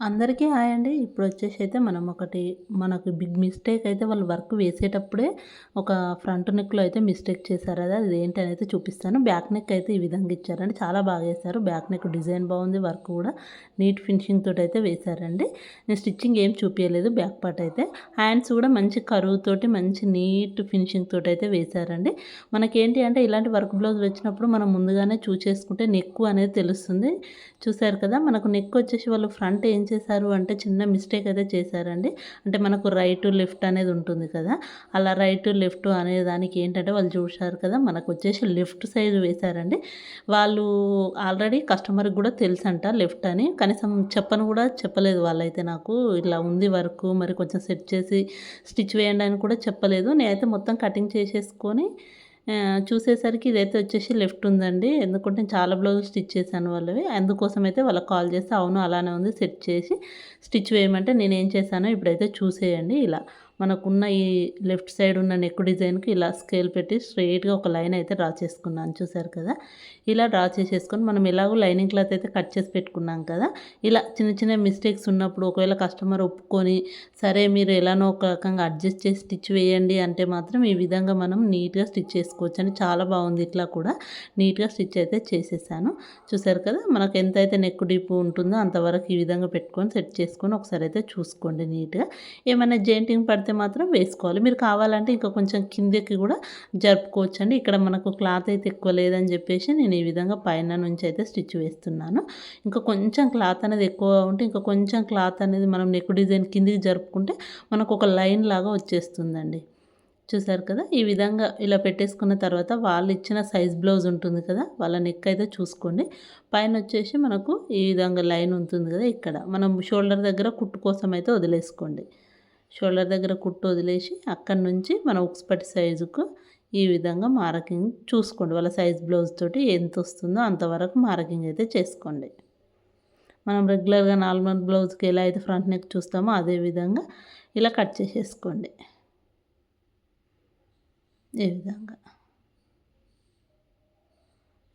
అందరికీ హాయ్ అండి. ఇప్పుడు వచ్చేసి అయితే మనం ఒకటి మనకు బిగ్ మిస్టేక్ అయితే వాళ్ళు వర్క్ వేసేటప్పుడే ఒక ఫ్రంట్ నెక్లో అయితే మిస్టేక్ చేశారు. అది అది ఏంటి అని అయితే చూపిస్తాను. బ్యాక్ నెక్ అయితే ఈ విధంగా ఇచ్చారండి. చాలా బాగా వేశారు. బ్యాక్ నెక్ డిజైన్ బాగుంది. వర్క్ కూడా నీట్ ఫినిషింగ్ తోటి అయితే వేశారండి. నేను స్టిచ్చింగ్ ఏం చూపించలేదు బ్యాక్ పార్ట్ అయితే. హ్యాండ్స్ కూడా మంచి కరువుతోటి మంచి నీట్ ఫినిషింగ్ తోటి అయితే వేశారండి. మనకేంటి అంటే ఇలాంటి వర్క్ బ్లౌజ్ వచ్చినప్పుడు మనం ముందుగానే చూసేసుకుంటే నెక్ అనేది తెలుస్తుంది. చూసారు కదా మనకు నెక్ వచ్చేసి వాళ్ళు ఫ్రంట్ ఏం చేశారు అంటే చిన్న మిస్టేక్ అయితే చేశారండి. అంటే మనకు రైట్ లెఫ్ట్ అనేది ఉంటుంది కదా. అలా రైట్ లెఫ్ట్ అనే దానికి ఏంటంటే వాళ్ళు చూశారు కదా మనకు వచ్చేసి లెఫ్ట్ సైడ్ వేశారండి. వాళ్ళు ఆల్రెడీ కస్టమర్కి కూడా తెలుసంట లెఫ్ట్ అని. కనీసం చెప్పను కూడా చెప్పలేదు వాళ్ళైతే నాకు. ఇలా ఉంది వర్క్ మరి కొంచెం సెట్ చేసి స్టిచ్ వేయండి అని కూడా చెప్పలేదు. నేనైతే మొత్తం కటింగ్ చేసేసుకొని చూసేసరికి ఇదైతే వచ్చేసి లెఫ్ట్ ఉందండి. ఎందుకంటే నేను చాలా బ్లౌజ్ స్టిచ్ చేశాను వాళ్ళవి. అందుకోసం అయితే వాళ్ళకి కాల్ చేస్తే అవును అలానే ఉంది సెట్ చేసి స్టిచ్ వేయమంటే నేను ఏం చేశానో ఇప్పుడైతే చూసేయండి ఇలా. మనకున్న ఈ లెఫ్ట్ సైడ్ ఉన్న నెక్ డిజైన్కి ఇలా స్కేల్ పెట్టి స్ట్రెయిట్గా ఒక లైన్ అయితే డ్రా చేసుకున్నాను. చూసారు కదా? ఇలా డ్రా చేసేసుకొని మనం ఎలాగో లైనింగ్ క్లాత్ అయితే కట్ చేసి పెట్టుకున్నాం కదా? ఇలా చిన్న చిన్న మిస్టేక్స్ ఉన్నప్పుడు ఒకవేళ కస్టమర్ ఒప్పుకొని సరే మీరు ఎలానో ఒక రకంగా అడ్జస్ట్ చేసి స్టిచ్ వేయండి అంటే మాత్రం ఈ విధంగా మనం నీట్గా స్టిచ్ చేసుకోవచ్చు అని చాలా బాగుంది. ఇట్లా కూడా నీట్గా స్టిచ్ అయితే చేసేసాను. చూసారు కదా? మనకు ఎంత అయితే నెక్ డీప్ ఉంటుందో అంతవరకు ఈ విధంగా పెట్టుకొని సెట్ చేసుకొని ఒకసారి అయితే చూసుకోండి నీట్గా. ఏమైనా జెయింటింగ్ పడితే పడితే మాత్రం వేసుకోవాలి. మీరు కావాలంటే ఇంకా కొంచెం కిందకి కూడా జరుపుకోవచ్చు అండి ఇక్కడ మనకు క్లాత్ అయితే ఎక్కువ లేదని చెప్పేసి నేను ఈ విధంగా పైన నుంచి అయితే స్టిచ్ వేస్తున్నాను. ఇంకా కొంచెం క్లాత్ అనేది ఎక్కువ ఉంటే ఇంకా కొంచెం క్లాత్ అనేది మనం నెక్ డిజైన్ కిందికి జరుపుకుంటే మనకు ఒక లైన్ లాగా వచ్చేస్తుందండి. చూసారు కదా? ఈ విధంగా ఇలా పెట్టేసుకున్న తర్వాత వాళ్ళు ఇచ్చిన సైజ్ బ్లౌజ్ ఉంటుంది కదా? వాళ్ళ నెక్ అయితే చూసుకోండి. పైన వచ్చేసి మనకు ఈ విధంగా లైన్ ఉంటుంది కదా ఇక్కడ. మనం షోల్డర్ దగ్గర కుట్టు కోసం అయితే వదిలేసుకోండి. షోల్డర్ దగ్గర కుట్టు వదిలేసి అక్కడి నుంచి మన ఉక్స్పటి సైజుకు ఈ విధంగా మార్కింగ్ చూసుకోండి. వాళ్ళ సైజ్ బ్లౌజ్ తోటి ఎంత వస్తుందో అంతవరకు మార్కింగ్ అయితే చేసుకోండి. మనం రెగ్యులర్గా నార్మల్ బ్లౌజ్కి ఎలా అయితే ఫ్రంట్ నెక్ చూస్తామో అదే విధంగా ఇలా కట్ చేసేసుకోండి. ఈ విధంగా.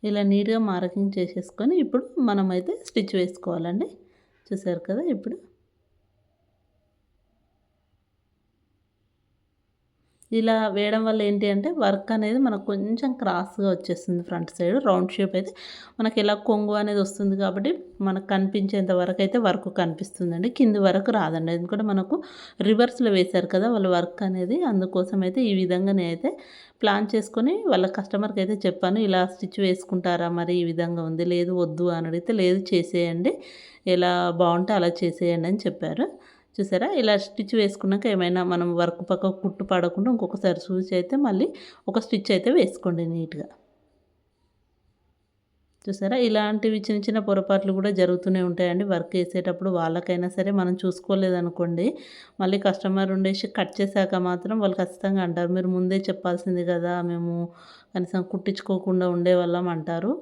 ఇలా నీట్గా మార్కింగ్ చేసేసుకొని ఇప్పుడు మనమైతే స్టిచ్ వేసుకోవాలండి. చూసారు కదా ఇప్పుడు ఇలా వేయడం వల్ల ఏంటి అంటే వర్క్ అనేది మనకు కొంచెం క్రాస్గా వచ్చేస్తుంది ఫ్రంట్ సైడ్ రౌండ్ షేప్ అయితే. మనకి ఎలా కొంగు అనేది వస్తుంది కాబట్టి మనకు కనిపించేంత వరకు అయితే వర్క్ కనిపిస్తుందండి. కింది వరకు రాదండి. ఎందుకంటే మనకు రివర్స్లో వేశారు కదా వాళ్ళ వర్క్ అనేది. అందుకోసం అయితే ఈ విధంగా నేనైతే ప్లాన్ చేసుకొని వాళ్ళ కస్టమర్కి అయితే చెప్పాను. ఇలా స్టిచ్ వేసుకుంటారా మరి ఈ విధంగా ఉంది? లేదు వద్దు అని అడిగితే లేదు చేసేయండి. ఎలా బాగుంటే అలా చేసేయండి అని చెప్పారు. చూసారా? ఇలా స్టిచ్ వేసుకున్నాక ఏమైనా మనం వర్క్ పక్క కుట్టు పడకుండా ఇంకొకసారి చూసి అయితే మళ్ళీ ఒక స్టిచ్ అయితే వేసుకోండి నీట్గా. చూసారా? ఇలాంటివి చిన్న చిన్న పొరపాట్లు కూడా జరుగుతూనే ఉంటాయండి. వర్క్ వేసేటప్పుడు వాళ్ళకైనా సరే మనం చూసుకోలేదనుకోండి మళ్ళీ కస్టమర్ ఉండేసి కట్ చేశాక మాత్రం వాళ్ళు ఖచ్చితంగా అంటారు మీరు ముందే చెప్పాల్సింది కదా మేము కనీసం కుట్టించుకోకుండా ఉండేవాళ్ళం అంటారు.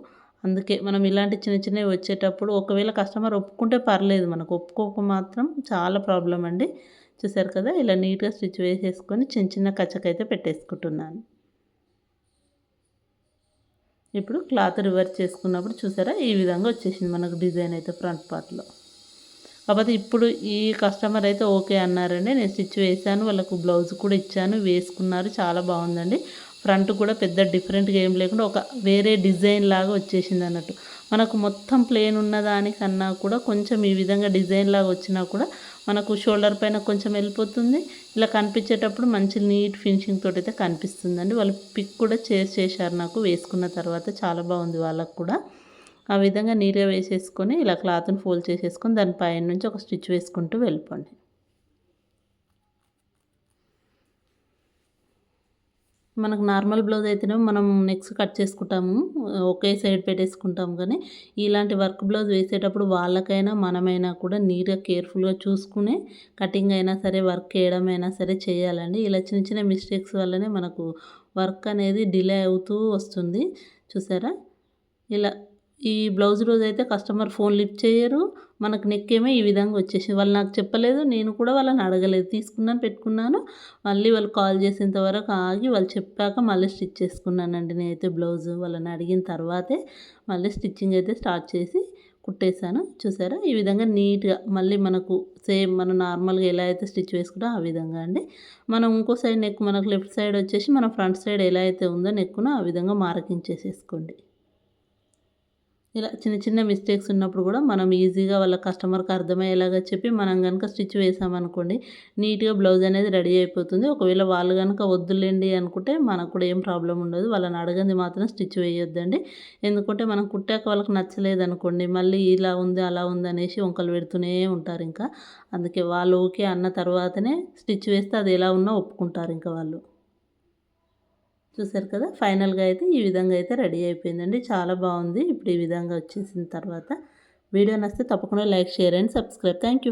అందుకే మనం ఇలాంటి చిన్న చిన్నవి వచ్చేటప్పుడు ఒకవేళ కస్టమర్ ఒప్పుకుంటే పర్లేదు మనకు ఒప్పుకోక మాత్రం చాలా ప్రాబ్లం అండి. చూసారు కదా ఇలా నీట్గా స్టిచ్ వేసేసుకొని చిన్న చిన్న కచ్చకైతే పెట్టేసుకుంటున్నాను. ఇప్పుడు క్లాత్ రివర్స్ చేసుకున్నప్పుడు చూసారా ఈ విధంగా వచ్చేసింది మనకు డిజైన్ అయితే ఫ్రంట్ పార్ట్లో. కాకపోతే ఇప్పుడు ఈ కస్టమర్ అయితే ఓకే అన్నారండి. నేను స్టిచ్ వేసాను వాళ్ళకు బ్లౌజ్ కూడా ఇచ్చాను వేసుకున్నారు చాలా బాగుందండి. ఫ్రంట్ కూడా పెద్ద డిఫరెంట్గా ఏం లేకుండా ఒక వేరే డిజైన్ లాగా వచ్చేసింది అన్నట్టు. మనకు మొత్తం ప్లేన్ ఉన్న దానికన్నా కూడా కొంచెం ఈ విధంగా డిజైన్ లాగా వచ్చినా కూడా మనకు షోల్డర్ పైన కొంచెం వెళ్ళిపోతుంది ఇలా కనిపించేటప్పుడు మంచి నీట్ ఫినిషింగ్ తోటి అయితే కనిపిస్తుందండి. వాళ్ళు పిక్ కూడా చేసి చేశారు నాకు వేసుకున్న తర్వాత చాలా బాగుంది వాళ్ళకు కూడా. ఆ విధంగా నీట్గా వేసేసుకొని ఇలా క్లాత్ని ఫోల్డ్ చేసేసుకొని దాని పైన నుంచి ఒక స్టిచ్ వేసుకుంటూ వెళ్ళిపోండి. మనకు నార్మల్ బ్లౌజ్ అయితేనే మనం నెక్స్ట్ కట్ చేసుకుంటాము ఒకే సైడ్ పెట్టేసుకుంటాం కానీ ఇలాంటి వర్క్ బ్లౌజ్ వేసేటప్పుడు వాళ్ళకైనా మనమైనా కూడా నీట్గా కేర్ఫుల్గా చూసుకునే కటింగ్ అయినా సరే వర్క్ వేయడం అయినా సరే చేయాలండి. ఇలా చిన్న చిన్న మిస్టేక్స్ వల్లనే మనకు వర్క్ అనేది డిలే అవుతూ వస్తుంది. చూసారా? ఇలా ఈ బ్లౌజ్ రోజు అయితే కస్టమర్ ఫోన్ లిఫ్ట్ చేయరు. మనకు నెక్ ఏమో ఈ విధంగా వచ్చేసింది. వాళ్ళు నాకు చెప్పలేదు నేను కూడా వాళ్ళని అడగలేదు. తీసుకున్నాను పెట్టుకున్నాను. మళ్ళీ వాళ్ళు కాల్ చేసేంత వరకు ఆగి వాళ్ళు చెప్పాక మళ్ళీ స్టిచ్ చేసుకున్నానండి నేనైతే బ్లౌజ్. వాళ్ళని అడిగిన తర్వాతే మళ్ళీ స్టిచ్చింగ్ అయితే స్టార్ట్ చేసి కుట్టేశాను. చూసారా? ఈ విధంగా నీట్గా మళ్ళీ మనకు సేమ్ మనం నార్మల్గా ఎలా అయితే స్టిచ్ వేసుకుంటామో ఆ విధంగా అండి. మనం ఇంకో సైడ్ నెక్ మనకు లెఫ్ట్ సైడ్ వచ్చేసి మన ఫ్రంట్ సైడ్ ఎలా అయితే ఉందో నెక్కునో ఆ విధంగా మార్కింగ్ చేసేసుకోండి. ఇలా చిన్న చిన్న మిస్టేక్స్ ఉన్నప్పుడు కూడా మనం ఈజీగా వాళ్ళ కస్టమర్కి అర్థమయ్యేలాగా చెప్పి మనం కనుక స్టిచ్ వేసామనుకోండి నీట్గా బ్లౌజ్ అనేది రెడీ అయిపోతుంది. ఒకవేళ వాళ్ళు కనుక వద్దులేండి అనుకుంటే మనకు కూడా ఏం ప్రాబ్లం ఉండదు. వాళ్ళని అడగంది మాత్రం స్టిచ్ వేయొద్దండి. ఎందుకంటే మనం కుట్టాక వాళ్ళకి నచ్చలేదు అనుకోండి మళ్ళీ ఇలా ఉంది అలా ఉంది అనేసి వంకలు పెడుతూనే ఉంటారు ఇంకా. అందుకే వాళ్ళు ఓకే అన్న తర్వాతనే స్టిచ్ వేస్తే అది ఎలా ఉన్నా ఒప్పుకుంటారు ఇంకా వాళ్ళు. చూసారు కదా? ఫైనల్గా అయితే ఈ విధంగా అయితే రెడీ అయిపోయిందండి. చాలా బాగుంది. ఇప్పుడు ఈ విధంగా వచ్చేసిన తర్వాత వీడియో నచ్చితే తప్పకుండా like share and subscribe. Thank you